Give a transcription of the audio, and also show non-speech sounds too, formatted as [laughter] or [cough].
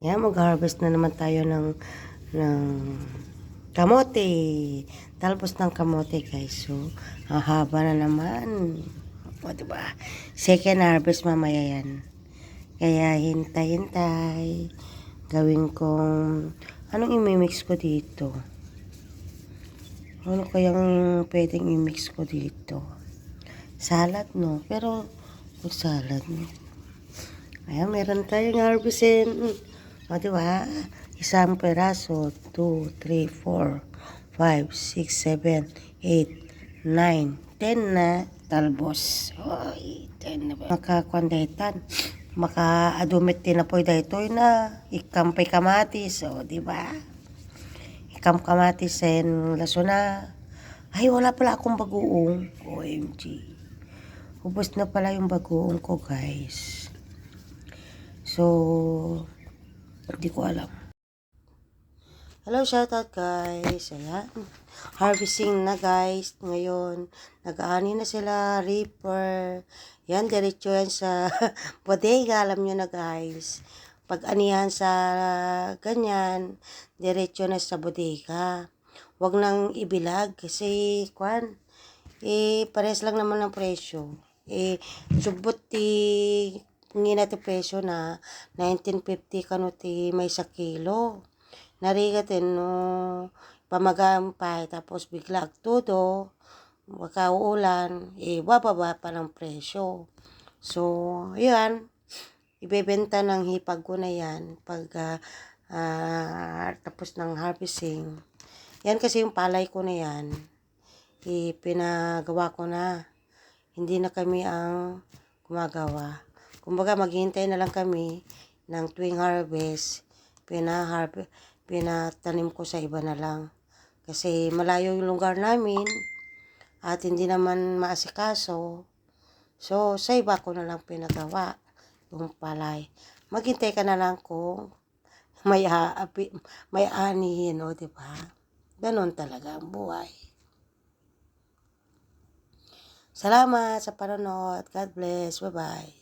Yan, mag-harvest na naman tayo ng, ng kamote. Talbos ng kamote, guys. So, hahaba na naman. O, diba? Second harvest mamaya yan. Kaya, hintay-hintay. Gawin kong... Anong imimix ko dito? Ano kayang pwedeng i-mix ko dito? Salad, no? Pero, salad, no? Ayan, meron tayong harvestin. O, diba? Isang peraso. 2, 3, 4, 5, 6, 7, 8, 9, 10 na talbos. Oy, 10 na ba? Makakondetan. Maka-adumit din na po dito na ikampay kamatis. O, diba? Ikam kamatis sen laso na. Ay, wala pala akong bagoong. OMG. Ubus na pala yung bagoong ko, guys. So, hindi ko alam. Hello, shoutout guys. Ayan. Harvesting na guys. Ngayon, nag-aani na sila. Reaper. Yan, diretso yan sa [laughs] bodega. Alam nyo na guys. Pag anihan sa ganyan, diretso na sa bodega. Huwag nang ibilag kasi, kwan, eh, pares lang naman ang presyo. Eh, subot ti ngina ti presyo na 1950 kano ti may sa kilo. Narigatin no pamagampay tapos bigla todo makauulan eh bababa pa ng presyo. So, yan ibebenta ng hipag ko na yan pag ah, ah, tapos ng harvesting. Yan kasi yung palay ko na yan. Eh, pinagawa ko na. Hindi na kami ang gumagawa. Kumbaga, maghihintay na lang kami ng tuwing harvest. Pinaharv pinatanim ko sa iba na lang. Kasi malayo yung lugar namin at hindi naman maasikaso. So, sa iba ko na lang pinagawa yung palay. Maghintay ka na lang kung may, haapi, may anihin, o, di ba? Ganon talaga ang buhay. Salamat sa panonood. God bless. Bye-bye.